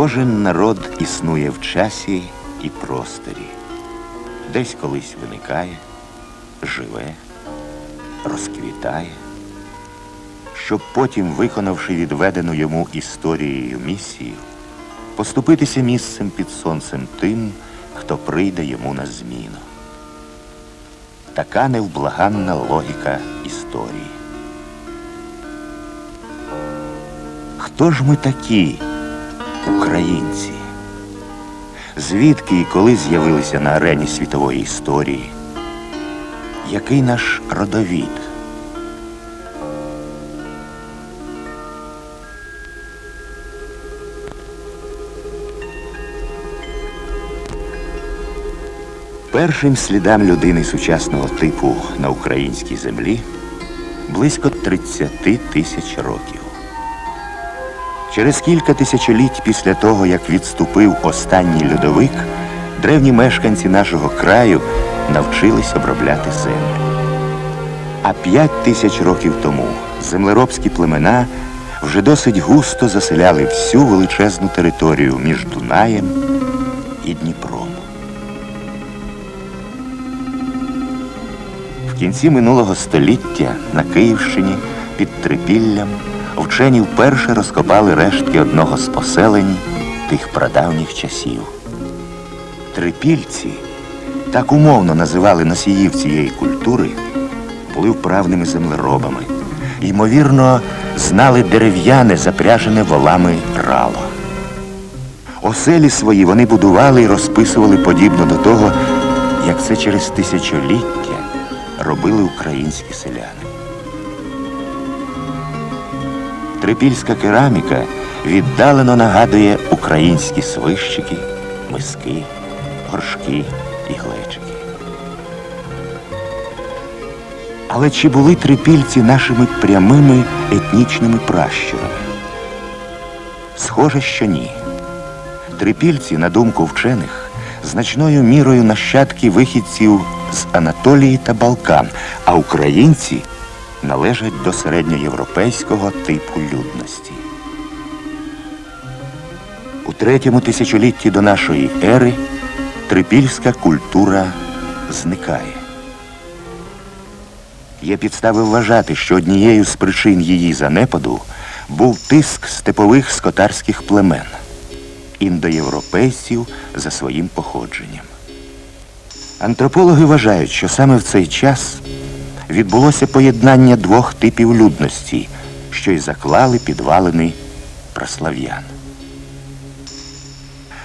Кожен народ існує в часі і просторі. Десь колись виникає, живе, розквітає, щоб потім, виконавши відведену йому історією місію, поступитися місцем під сонцем тим, хто прийде йому на зміну. Така невблаганна логіка історії. Хто ж ми такі, українці? Звідки і коли з'явилися на арені світової історії? Який наш родовід? Першим слідам людини сучасного типу на українській землі близько 30 тисяч років. Через кілька тисячоліть після того, як відступив останній льодовик, древні мешканці нашого краю навчились обробляти землю. А п'ять тисяч років тому землеробські племена вже досить густо заселяли всю величезну територію між Дунаєм і Дніпром. В кінці минулого століття на Київщині під Трипіллям вчені вперше розкопали рештки одного з поселень тих прадавніх часів. Трипільці, так умовно називали носіїв цієї культури, були вправними землеробами. Ймовірно, знали дерев'яне, запряжене волами рало. Оселі свої вони будували і розписували подібно до того, як це через тисячоліття робили українські селяни. Трипільська кераміка віддалено нагадує українські свищики, миски, горшки і глечики. Але чи були трипільці нашими прямими етнічними пращурами? Схоже, що ні. Трипільці, на думку вчених, значною мірою нащадки вихідців з Анатолії та Балкан, а українці належать до середньоєвропейського типу людності. У третьому тисячолітті до нашої ери трипільська культура зникає. Є підстави вважати, що однією з причин її занепаду був тиск степових скотарських племен індоєвропейців за своїм походженням. Антропологи вважають, що саме в цей час відбулося поєднання двох типів людності, що й заклали підвалини прослав'ян.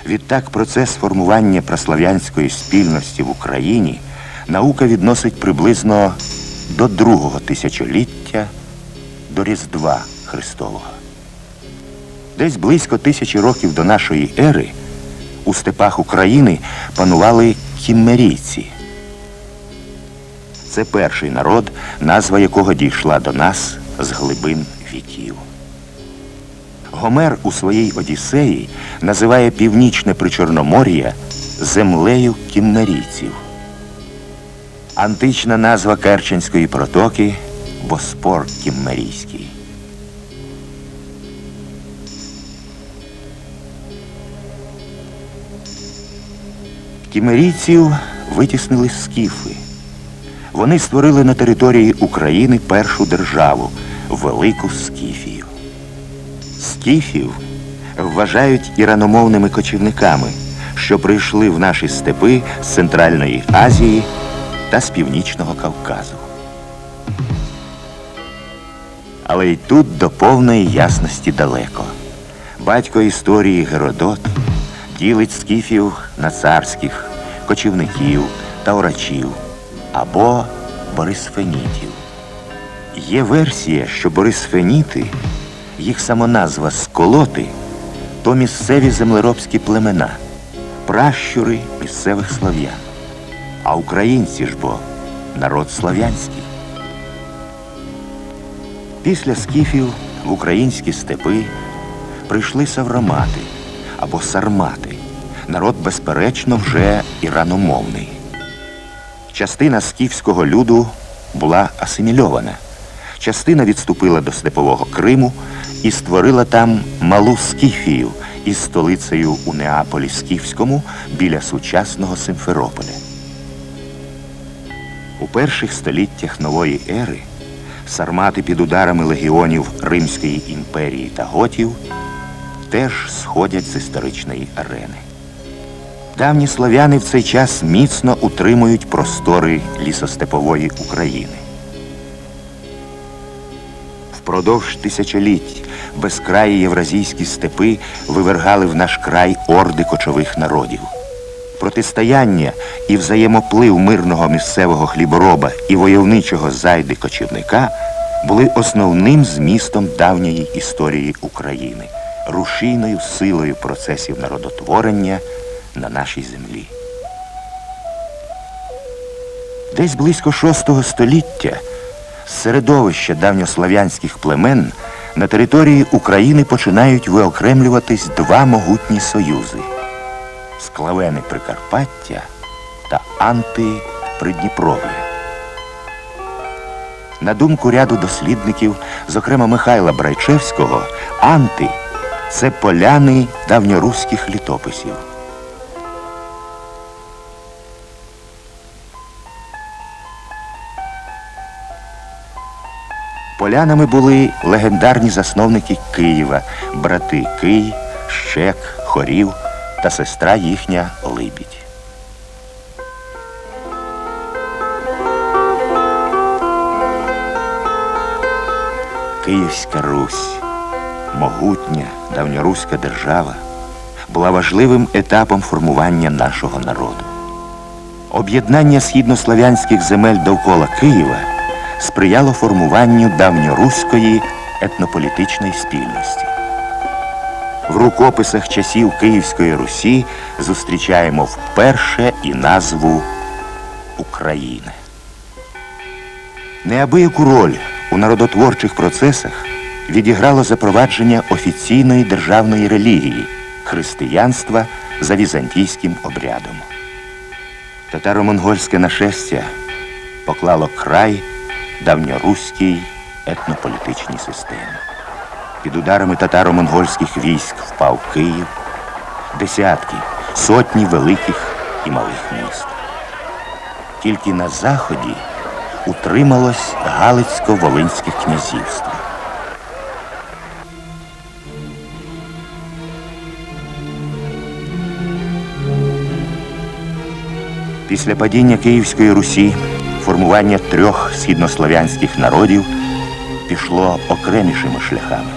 Відтак процес формування прослав'янської спільності в Україні наука відносить приблизно до другого тисячоліття до Різдва Христового. Десь близько тисячі років до нашої ери у степах України панували кіммерійці. Це перший народ, назва якого дійшла до нас з глибин віків. Гомер у своїй Одіссеї називає північне Причорномор'я землею кіммерійців. Антична назва Керченської протоки Боспор Кіммерійський. Кімерійців витіснили скіфи. Вони створили на території України першу державу Велику Скіфію. Скіфів вважають іраномовними кочівниками, що прийшли в наші степи з Центральної Азії та з Північного Кавказу. Але й тут до повної ясності далеко. Батько історії Геродот ділить скіфів на царських, кочівників та орачів або борисфенітів. Є версія, що борисфеніти, їх самоназва сколоти, то місцеві землеробські племена, пращури місцевих слав'ян. А українці ж бо народ слав'янський. Після скіфів в українські степи прийшли савромати або сармати. Народ, безперечно, вже іраномовний. Частина скіфського люду була асимільована. Частина відступила до степового Криму і створила там малу Скіфію із столицею у Неаполі Скіфському біля сучасного Симферополя. У перших століттях нової ери сармати під ударами легіонів Римської імперії та готів теж сходять з історичної арени. Давні слов'яни в цей час міцно утримують простори лісостепової України. Впродовж тисячоліть безкраї євразійські степи вивергали в наш край орди кочових народів. Протистояння і взаємоплив мирного місцевого хлібороба і войовничого зайди кочівника були основним змістом давньої історії України, рушійною силою процесів народотворення на нашій землі. Десь близько VI століття з середовища давньослав'янських племен на території України починають виокремлюватись два могутні союзи склавени Прикарпаття та Анти Придніпров'я. На думку ряду дослідників, зокрема Михайла Брайчевського, Анти це поляни давньоруських літописів. Полянами були легендарні засновники Києва, брати Кий, Щек, Хорів та сестра їхня Либідь. Київська Русь, могутня давньоруська держава, була важливим етапом формування нашого народу. Об'єднання східнослов'янських земель довкола Києва сприяло формуванню давньоруської етнополітичної спільності. В рукописах часів Київської Русі зустрічаємо вперше і назву України. Неабияку роль у народотворчих процесах відіграло запровадження офіційної державної релігії християнства за візантійським обрядом. Татаро-монгольське нашестя поклало край давньоруській етнополітичній системі. Під ударами татаро-монгольських військ впав Київ, десятки, сотні великих і малих міст. Тільки на заході утрималось Галицько-Волинське князівство. Після падіння Київської Русі формування трьох східнослов'янських народів пішло окремішими шляхами.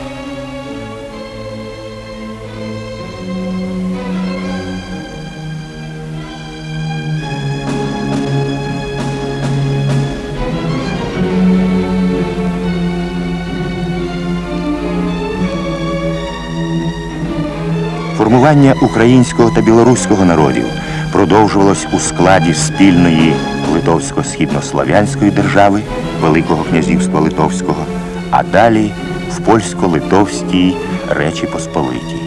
Формування українського та білоруського народів продовжувалось у складі спільної литовсько-східнослов'янської держави Великого князівства Литовського, а далі в польсько-литовській Речі Посполитій.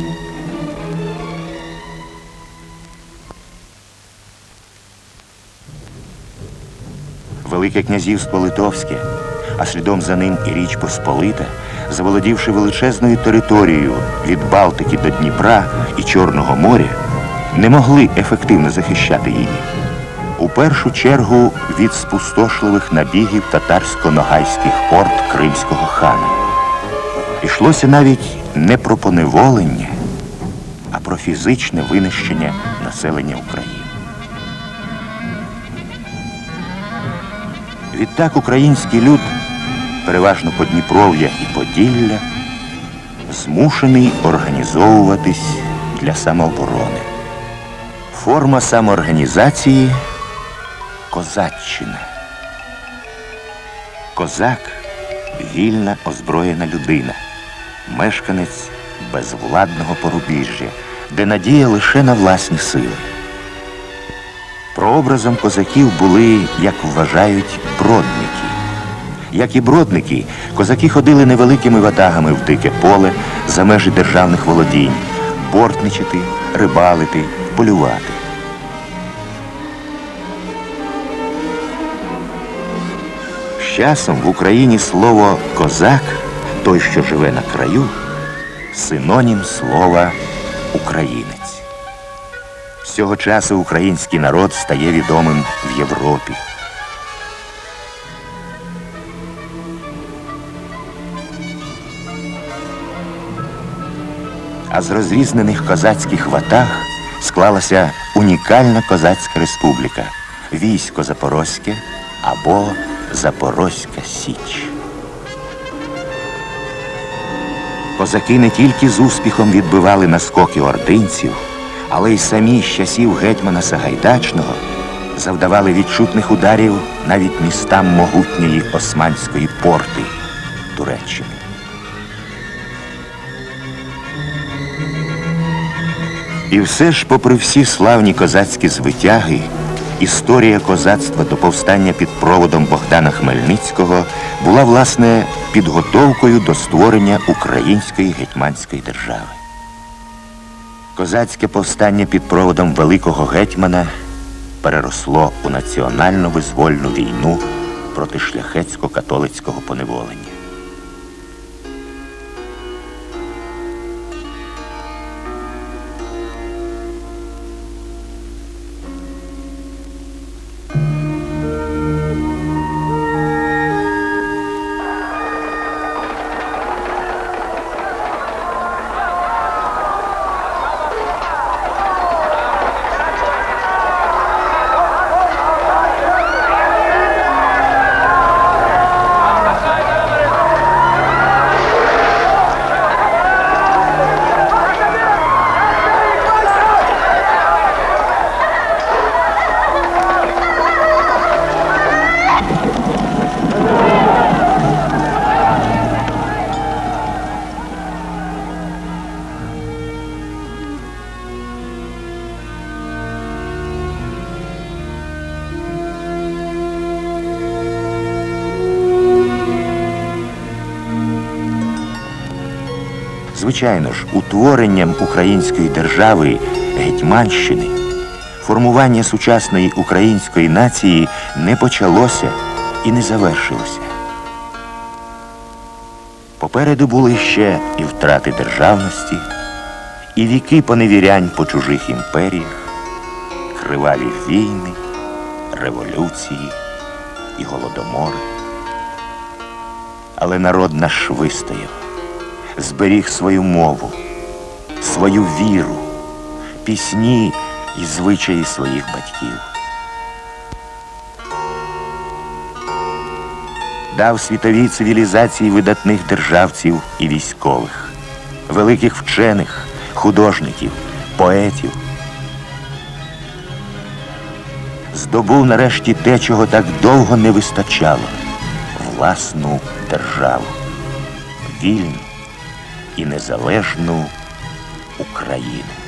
Велике князівство Литовське, а слідом за ним і Річ Посполита, заволодівши величезною територією від Балтики до Дніпра і Чорного моря, не могли ефективно захищати її. Першу чергу від спустошливих набігів татарсько-ногайських орд кримського хана. Йшлося навіть не про поневолення, а про фізичне винищення населення України. Відтак український люд, переважно Подніпров'я і Поділля, змушений організовуватись для самооборони. Форма самоорганізації козаччина. Козак вільна озброєна людина, мешканець безвладного порубіжжя, де надія лише на власні сили. Прообразом козаків були, як вважають, бродники. Як і бродники, козаки ходили невеликими ватагами в дике поле за межі державних володінь, бортничати, рибалити, полювати. Часом в Україні слово козак, той, що живе на краю, синонім слова українець. З цього часу український народ стає відомим в Європі. А з розрізнених козацьких ватаг склалася унікальна козацька республіка військо Запорозьке або Запорозька Січ. Козаки не тільки з успіхом відбивали наскоки ординців, але й самі з часів гетьмана Сагайдачного завдавали відчутних ударів навіть містам могутньої османської порти Туреччини. І все ж, попри всі славні козацькі звитяги, історія козацтва до повстання під проводом Богдана Хмельницького була, власне, підготовкою до створення української гетьманської держави. Козацьке повстання під проводом великого гетьмана переросло у національно визвольну війну проти шляхетсько-католицького поневолення. Звичайно ж, утворенням української держави Гетьманщини формування сучасної української нації не почалося і не завершилося. Попереду були ще і втрати державності, і віки поневірянь по чужих імперіях, криваві війни, революції і голодомори. Але народ наш вистояв зберіг свою мову, свою віру, пісні і звичаї своїх батьків. Дав світовій цивілізації видатних державців і військових, великих вчених, художників, поетів. Здобув нарешті те, чого так довго не вистачало власну державу, вільну і незалежну Україну.